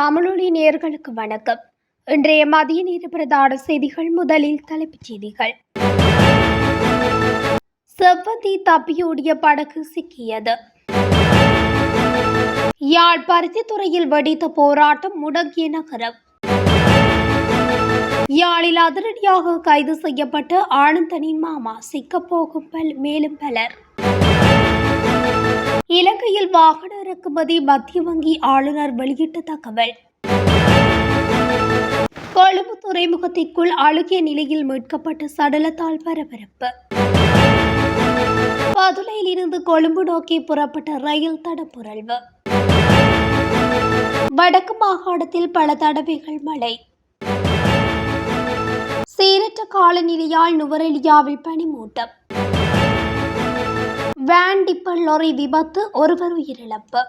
நேயர்களுக்கு வணக்கம். இன்றைய மதிய நேர பிரதான செய்திகள் முதலில் தலைப்புச் செய்திகள். செவ்வந்தி தப்பியோடிய படகு சிக்கியது. யாழ் பருத்தித்துறையில் வெடித்த போராட்டம் முடங்கிய நகரம். யாழில் அதிரடியாக கைது செய்யப்பட்ட ஆனந்தனின் மாமா சிக்கப்போகும் பல் மேலும் பலர். இலங்கையில் வாகன இறக்குமதி மத்திய வங்கி ஆளுநர் வெளியிட்ட தகவல். கொழும்பு துறைமுகத்திற்குள் அழுகிய நிலையில் மீட்கப்பட்ட சடலத்தால் பரபரப்பு. பதுளையில் இருந்து கொழும்பு நோக்கி புறப்பட்ட ரயில் தடப்புரல்வு வடக்கு மாகாணத்தில் பல தடவைகள் மழை. சீரற்ற காலநிலையால் நுவரெலியாவில் பனிமூட்டம். வேன் டிப்பர் லாரி விபத்து ஒருவர் உயிரிழப்பு.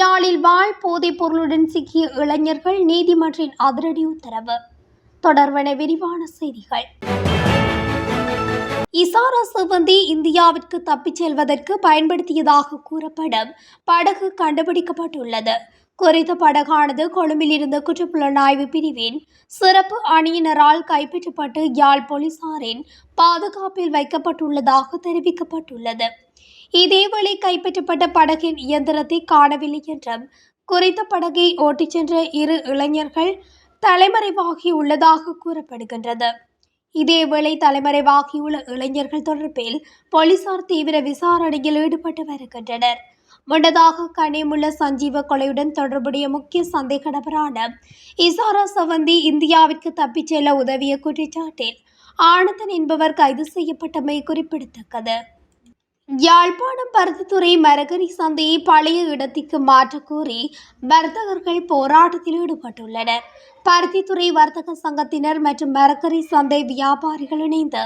யாழில் வாழ் போதைப் பொருளுடன் சிக்கிய இளைஞர்கள் நீதிமன்றின் அதிரடி உத்தரவு. தொடர்பன விரிவான செய்திகள். இசாரா சிவந்தி இந்தியாவிற்கு தப்பிச் செல்வதற்கு பயன்படுத்தியதாக கூறப்படும் படகு கண்டுபிடிக்கப்பட்டுள்ளது. குறித்த படகானது கொழும்பிலிருந்து குற்றப்புலனாய்வு பிரிவின் சிறப்பு அணியினரால் கைப்பற்றப்பட்டு யாழ் போலீசாரின் பாதுகாப்பில் வைக்கப்பட்டுள்ளதாக தெரிவிக்கப்பட்டுள்ளது. இதேவேளை கைப்பற்றப்பட்ட படகின் இயந்திரத்தை காணவில்லை என்றும் குறித்த படகை ஓட்டிச் சென்ற இரு இளைஞர்கள் தலைமறைவாகியுள்ளதாக கூறப்படுகின்றது. இதேவேளை தலைமறைவாகியுள்ள இளைஞர்கள் தொடர்பில் போலீசார் தீவிர விசாரணையில் ஈடுபட்டு வருகின்றனர். முன்னதாக கனிமுள்ள சஞ்சீவ கொலையுடன் தொடர்புடைய முக்கிய சந்தேக நபரான இசாரா சவந்தி இந்தியாவிற்கு தப்பிச் செல்ல உதவிய குற்றச்சாட்டில் ஆனந்தன் என்பவர் கைது செய்யப்பட்டமை குறிப்பிடத்தக்கது. யாழ்ப்பாணம் பருத்தித்துறை மரகரி சந்தையை பழைய இடத்திற்கு மாற்ற கோரி வர்த்தகர்கள் போராட்டத்தில் ஈடுபட்டுள்ளனர். பருத்தித்துறை வர்த்தக சங்கத்தினர் மற்றும் மரக்கரி சந்தை வியாபாரிகள் இணைந்து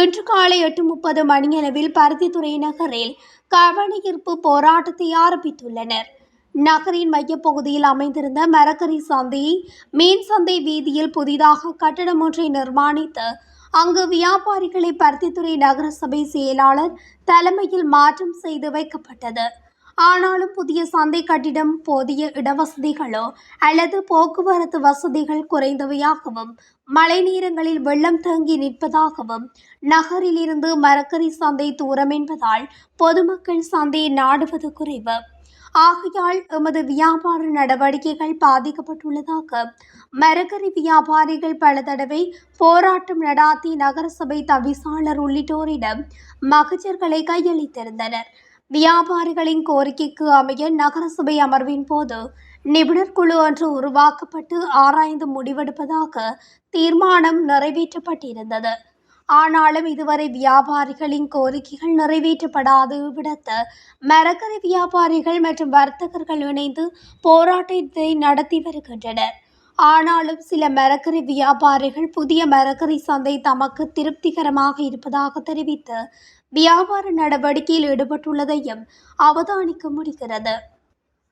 இன்று காலை எட்டு முப்பது மணியளவில் பருத்தித்துறை நகரில் கவனஈர்ப்பு போராட்டத்தை ஆரம்பித்துள்ளனர். நகரின் மையப்பகுதியில் அமைந்திருந்த மரக்கரி சந்தையை மீன் சந்தை வீதியில் புதிதாக கட்டடம் ஒன்றை நிர்மாணித்து அங்கு வியாபாரிகளை பருத்தித்துறை நகரசபை செயலாளர் தலைமையில் மாற்றம் செய்து வைக்கப்பட்டது. ஆனாலும் புதிய சந்தை கட்டிடம் போதிய இடவசதிகளோ அல்லது போக்குவரத்து வசதிகள் குறைந்தவையாகவும் மழை நேரங்களில் வெள்ளம் தேங்கி நிற்பதாகவும் நகரிலிருந்து மரக்கறி சந்தை தூரம் என்பதால் பொதுமக்கள் சந்தையை நாடுவது குறைவு. ஆகையால் எமது வியாபார நடவடிக்கைகள் பாதிக்கப்பட்டுள்ளதாக மரக்கறி வியாபாரிகள் பல தடவை போராட்டம் நடாத்தி நகரசபை தவிசாளர் உள்ளிட்டோரிடம் மகஜர்களை கையளித்திருந்தனர். வியாபாரிகளின் கோரிக்கைக்கு அமைய நகரசபை அமர்வின் போது நிபுணர் குழு ஒன்று உருவாக்கப்பட்டு ஆராய்ந்து முடிவெடுப்பதாக தீர்மானம் நிறைவேற்றப்பட்டிருந்தது. ஆனாலும் இதுவரை வியாபாரிகளின் கோரிக்கைகள் நிறைவேற்றப்படாது விடத்த மரக்கரை வியாபாரிகள் மற்றும் வர்த்தகர்கள் இணைந்து போராட்டத்தை நடத்தி வருகின்றனர். ஆனாலும் சில மரக்கரை வியாபாரிகள் புதிய மரக்கரை சந்தை தமக்கு திருப்திகரமாக இருப்பதாக தெரிவித்து வியாபார நடவடிக்கையில் ஈடுபட்டுள்ளதையும் அவதானிக்க முடிகிறது.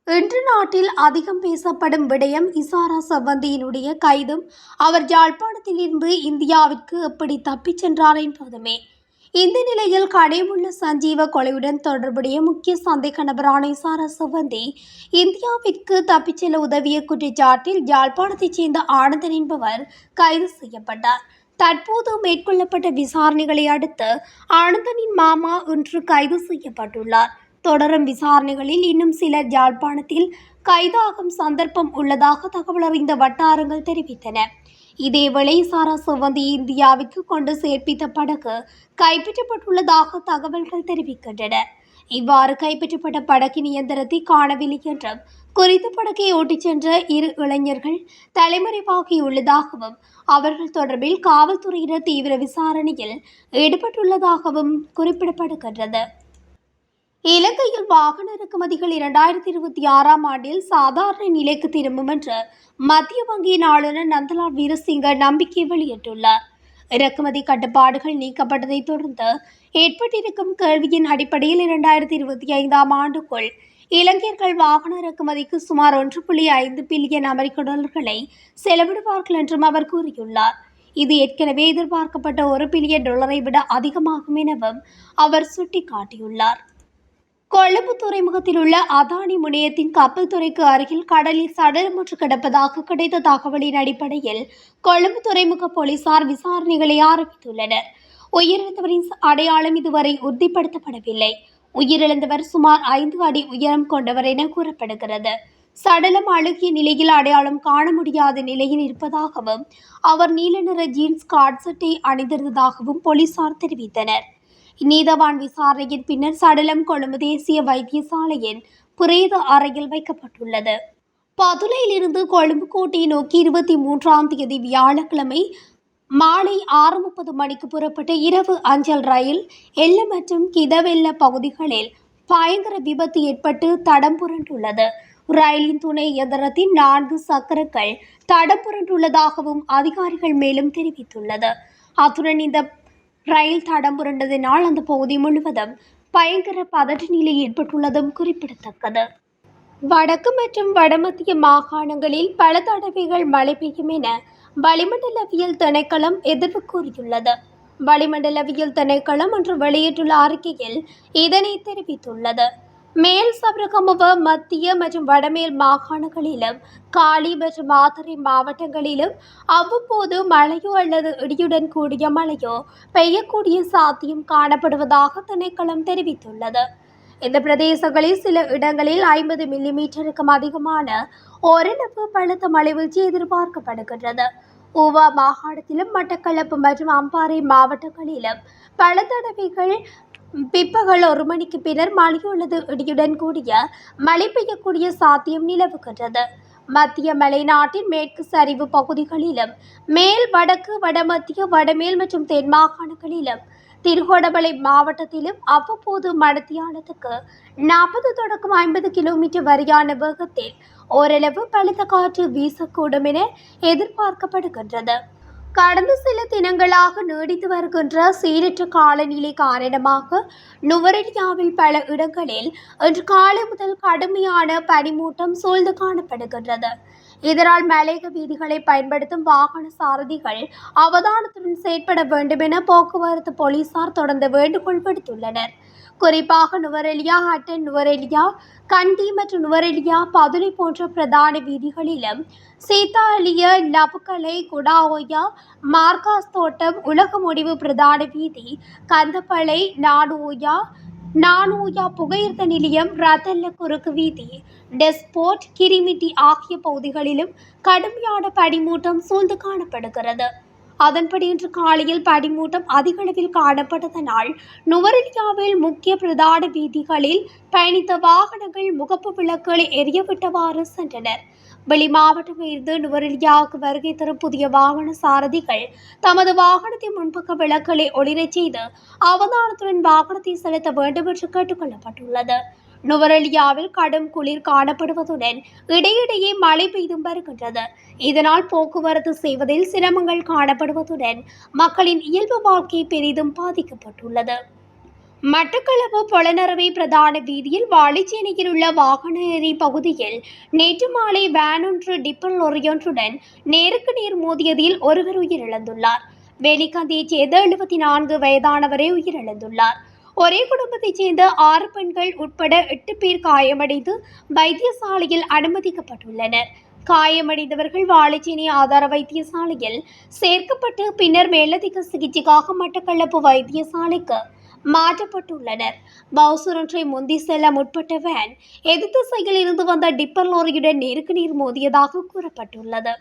இன்று நாட்டில் அதிகம் பேசப்படும் விடயம் இசாரா சவந்தியினுடைய கைதும் அவர் யாழ்ப்பாணத்திலிருந்து இந்தியாவிற்கு எப்படி தப்பிச் சென்றார் என்பதுமே. இந்த நிலையில் கடைமுள்ள சஞ்சீவ கொலையுடன் தொடர்புடைய முக்கிய சந்தேக நபரான இசாரா சவந்தி இந்தியாவிற்கு தப்பிச் செல்ல உதவிய குற்றச்சாட்டில் யாழ்ப்பாணத்தைச் சேர்ந்த ஆனந்தன் என்பவர் கைது செய்யப்பட்டார். தற்போது மேற்கொள்ளப்பட்ட விசாரணைகளை அடுத்து ஆனந்தனின் மாமா இன்று கைது செய்யப்பட்டுள்ளார். தொடரும் விசாரணைகளில் இன்னும் சிலர் யாழ்ப்பாணத்தில் கைதாகும் சந்தர்ப்பம் உள்ளதாக தகவல் அறிந்த வட்டாரங்கள் தெரிவித்தன. இதேவேளை சாரா சுவந்தி இந்தியாவிற்கு கொண்டு சேர்ப்பித்த படகு கைப்பற்றப்பட்டுள்ளதாக தகவல்கள் தெரிவிக்கின்றன. இவ்வாறு கைப்பற்றப்பட்ட படகின் இயந்திரத்தை காணவில்லை என்றும் குறித்த படகை ஓட்டிச் சென்ற இரு இளைஞர்கள் தலைமறைவாகியுள்ளதாகவும் அவர்கள் தொடர்பில் காவல்துறையினர் தீவிர விசாரணையில் ஈடுபட்டுள்ளதாகவும் குறிப்பிடப்படுகின்றது. இலங்கையில் வாகன இறக்குமதிகள் இரண்டாயிரத்தி இருபத்தி ஆறாம் ஆண்டில் சாதாரண நிலைக்கு திரும்பும் என்று மத்திய வங்கியின் ஆளுநர் நந்தலால் வீரசிங்க நம்பிக்கை வெளியிட்டுள்ளார். இறக்குமதி கட்டுப்பாடுகள் நீக்கப்பட்டதை தொடர்ந்து ஏற்பட்டிருக்கும் கேள்வியின் அடிப்படையில் இரண்டாயிரத்தி இருபத்தி ஐந்தாம் ஆண்டுக்குள் இளைஞர்கள் வாகன இறக்குமதிக்கு சுமார் ஒன்று புள்ளி ஐந்து பில்லியன் அமெரிக்க டாலர்களை செலவிடுவார்கள் என்றும் அவர் கூறியுள்ளார். இது ஏற்கனவே எதிர்பார்க்கப்பட்ட ஒரு பில்லியன் டாலரை விட அதிகமாகும் எனவும் அவர் சுட்டிக்காட்டியுள்ளார். கொழும்பு துறைமுகத்தில் உள்ள அதானி முனையத்தின் கப்பல் துறைக்கு அருகில் கடலில் சடலமுற்று கிடப்பதாக கிடைத்த தகவலின் அடிப்படையில் கொழும்பு துறைமுக போலீசார் விசாரணைகளை ஆரம்பித்துள்ளனர். உயிரிழந்தவரின் அடையாளம் இதுவரை உறுதிப்படுத்தப்படவில்லை. உயிரிழந்தவர் சுமார் ஐந்து அடி உயரம் கொண்டவர் என கூறப்படுகிறது. சடலம் அழுகிய நிலையில் அடையாளம் காண முடியாத நிலையில் இருப்பதாகவும் அவர் நீல நிற ஜீன்ஸ் கார்ட்செட்டை அணிந்திருந்ததாகவும் போலீசார் தெரிவித்தனர். நீதவான் விசாரணையின் பின்னர் சடலம் கொழும்பு தேசிய வைத்தியசாலையின் பிரேத அறையில் வைக்கப்பட்டுள்ளது. பதுளையிலிருந்து கொழும்பு கோட்டையை நோக்கி இருபத்தி மூன்றாம் தேதி வியாழக்கிழமை மாலை ஆறு முப்பது மணிக்கு புறப்பட்ட இரவு அஞ்சல் ரயில் எல்ல மற்றும் கிதவெல்ல பகுதிகளில் பயங்கர விபத்து ஏற்பட்டு தடம் புரண்டுள்ளது. ரயிலின் துணை இயந்திரத்தின் நான்கு சக்கரங்கள் தடம் புரண்டுள்ளதாகவும் அதிகாரிகள் மேலும் தெரிவித்துள்ளது. அத்துடன் இந்த ரயில் தடம் புரண்டதினால் அந்த பகுதி முழுவதும் பயங்கர பதற்ற நிலை ஏற்பட்டுள்ளதும் குறிப்பிடத்தக்கது. வடக்கு மற்றும் வடமத்திய மாகாணங்களில் பல தடவைகள் மழை பெய்யும் என வளிமண்டலவியல் திணைக்களம் எதிர்ப்பு கூறியுள்ளது. வளிமண்டலவியல் திணைக்களம் ஒன்று வெளியிட்டுள்ள அறிக்கையில் இதனை தெரிவித்துள்ளது. மேல் சபரகமுவ மத்திய மற்றும் வடமேல் மாகாணங்களிலும் காலி மற்றும் மாதிரி மாவட்டங்களிலும் அவ்வப்போது மழையோ அல்லது இடியுடன் கூடிய மழையோ பெய்யக்கூடிய சாத்தியம் காணப்படுவதாக திணைக்களம் தெரிவித்துள்ளது. இந்த பிரதேசங்களில் சில இடங்களில் ஐம்பது மில்லிமீட்டருக்கும் அதிகமான ஓரளவு பழுத்த மழை வீழ்ச்சி எதிர்பார்க்கப்படுகின்றது. ஊவா மாகாணத்திலும் மட்டக்களப்பு மற்றும் அம்பாறை மாவட்டங்களிலும் பல தடவைகள் பிற்பகல் ஒரு மணிக்கு பின்னர் மழையுள்ளது இடியுடன் கூடிய மழை பெய்யக்கூடிய சாத்தியம் நிலவுகின்றது. மத்திய மலைநாட்டின் மேற்கு சரிவு பகுதிகளிலும் மேல் வடக்கு வடமத்திய வடமேல் மற்றும் தென் மாகாணங்களிலும் திருகோணமலை மாவட்டத்திலும் அவ்வப்போது மடத்தியானதுக்கு நாற்பது தொடக்கம் ஐம்பது கிலோமீட்டர் வரையான வேகத்தில் ஓரளவு பலத்த காற்று வீசக்கூடும் என எதிர்பார்க்கப்படுகின்றது. கடந்த சில தினங்களாக நீடித்து வருகின்ற சீரற்ற காலநிலை காரணமாக நுவரெலியாவில் பல இடங்களில் இன்று காலை முதல் கடுமையான பனிமூட்டம் சூழ்ந்து காணப்படுகின்றது. இதனால் மலையக வீதிகளை பயன்படுத்தும் வாகன சாரதிகள் அவதானத்துடன் செயற்பட வேண்டும் என போக்குவரத்து போலீசார் தொடர்ந்து வேண்டுகோள் விடுத்துள்ளனர். குறிப்பாக நுவரெலியா ஹட்டன் நுவரெலியா கண்டி மற்றும் நுவரெலியா பதுளை போன்ற பிரதான வீதிகளிலும் சீதாலிய லபுக்கலை குடாஓயா மார்காஸ் தோட்டம் உலக முடிவு பிரதான வீதி கந்தப்பளை நாடோயா நானூயா புகையிர்த்த நிலையம் ரத்தல்ல குறுக்கு வீதி டெஸ்போர்ட் கிரிமிட்டி ஆகிய பகுதிகளிலும் கடுமையான பனிமூட்டம் சூழ்ந்து காணப்படுகிறது. அதன்படி இன்று காலையில் பனிமூட்டம் அதிக அளவில் காணப்பட்டதனால் நுவரெலியாவில் முக்கிய பிரதான வீதிகளில் பயணித்த வாகனங்கள் முகப்பு விளக்குகளை எரியவிட்டவாறு சென்றனர். வெளி மாவட்டம் இருந்து நுவரெலியாவுக்கு வருகை தரும் புதிய வாகன சாரதிகள் தமது வாகனத்தின் முன்பக்க விளக்குகளை ஒளிரச் செய்து அவதானத்துடன் வாகனத்தை செலுத்த வேண்டும் என்று கேட்டுக்கொள்ளப்பட்டுள்ளது நுவரெலியாவில் கடும் குளிர் காணப்படுவதுடன் இடையிடையே மழை பெய்தும் வருகின்றது. இதனால் போக்குவரத்து செய்வதில் சிரமங்கள் காணப்படுவதுடன் மக்களின் இயல்பு வாழ்க்கை பெரிதும் பாதிக்கப்பட்டுள்ளது. மட்டக்களப்பு பொலனறுவை பிரதான வீதியில் வாழைச்சேனையில் உள்ள வாகனஏரி பகுதியில் நேற்று மாலை வேன் ஒன்று டிப்பர் லொரியொன்றுடன் நேருக்கு நேர் மோதியதில் ஒருவர் உயிரிழந்துள்ளார். வேலிக்காந்தியைச் சேர்ந்த எழுபத்தி நான்கு வயதானவரே உயிரிழந்துள்ளார். ஒரே குடும்பத்தைச் சேர்ந்த ஆறு பெண்கள் உட்பட எட்டு பேர் காயமடைந்து வைத்தியசாலையில் அனுமதிக்கப்பட்டுள்ளனர். காயமடைந்தவர்கள் வாழைச்சேனை ஆதார வைத்தியசாலையில் சேர்க்கப்பட்டு பின்னர் மேலதிக சிகிச்சைக்காக மட்டக்களப்பு வைத்தியசாலைக்கு மாற்றப்பட்டுள்ளனர். பவுசர் ஒன்றை முந்தி செல்ல முற்பட்ட வேன் எதிர்த்து செயலில் இருந்து வந்த டிப்பர் லோரியுடன் நேருக்கு நேர் மோதியதாக கூறப்பட்டுள்ளது.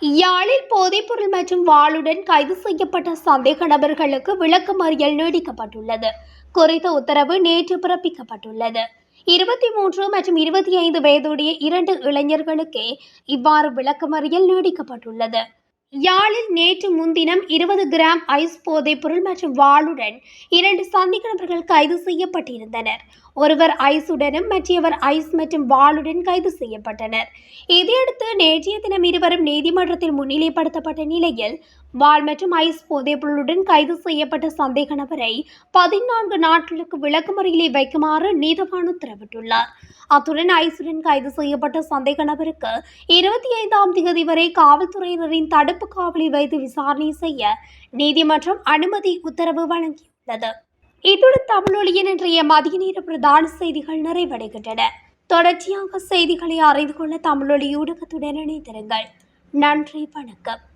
யாழில் போதைப்பொருள் மற்றும் வாளுடன் கைது செய்யப்பட்ட சந்தேக நபர்களுக்கு விளக்கமறியல் நீடிக்கப்பட்டுள்ளது. குறித்த உத்தரவு நேற்று பிறப்பிக்கப்பட்டுள்ளது. இருபத்தி மூன்று மற்றும் இருபத்தி ஐந்து வயதுடைய இரண்டு இளைஞர்களுக்கே இவ்வாறு விளக்கமறியல் நீடிக்கப்பட்டுள்ளது. யாழில் நேற்று முன்தினம் இருபது கிராம் ஐஸ் போதைப் பொருள் மற்றும் வாளுடன் இரண்டு சந்தேக நபர்கள் கைது செய்யப்பட்டிருந்தனர். ஒருவர் ஐஸுடனும் மற்றவர் ஐஸ் மற்றும் வாளுடன் கைது செய்யப்பட்டனர். இதையடுத்து நேற்றைய தினம் இருவரும் நீதிமன்றத்தில் முன்னிலைப்படுத்தப்பட்ட நிலையில் வாள் மற்றும் ஐஸ் போதைப்பொருளுடன் கைது செய்யப்பட்ட சந்தேக நபரை பதினான்கு நாட்களுக்கு விளக்குமுறையிலே வைக்குமாறு நீதவான் உத்தரவிட்டுள்ளார். அத்துடன் ஐசுடன் கைது செய்யப்பட்ட சந்தேக நபருக்கு இருபத்தி ஐந்தாம் தேதி வரை காவல்துறையினரின் தடுப்பு காவலில் வைத்து விசாரணை செய்ய நீதிமன்றம் அனுமதி உத்தரவு வழங்கியுள்ளது. இத்துடன் தமிழொலியின் இன்றைய மதிய நேர பிரதான செய்திகள் நிறைவடைகின்றன. தொடர்ச்சியாக செய்திகளை அறிந்து கொள்ள தமிழொலி ஊடகத்துடன் இணைந்திருங்கள். நன்றி வணக்கம்.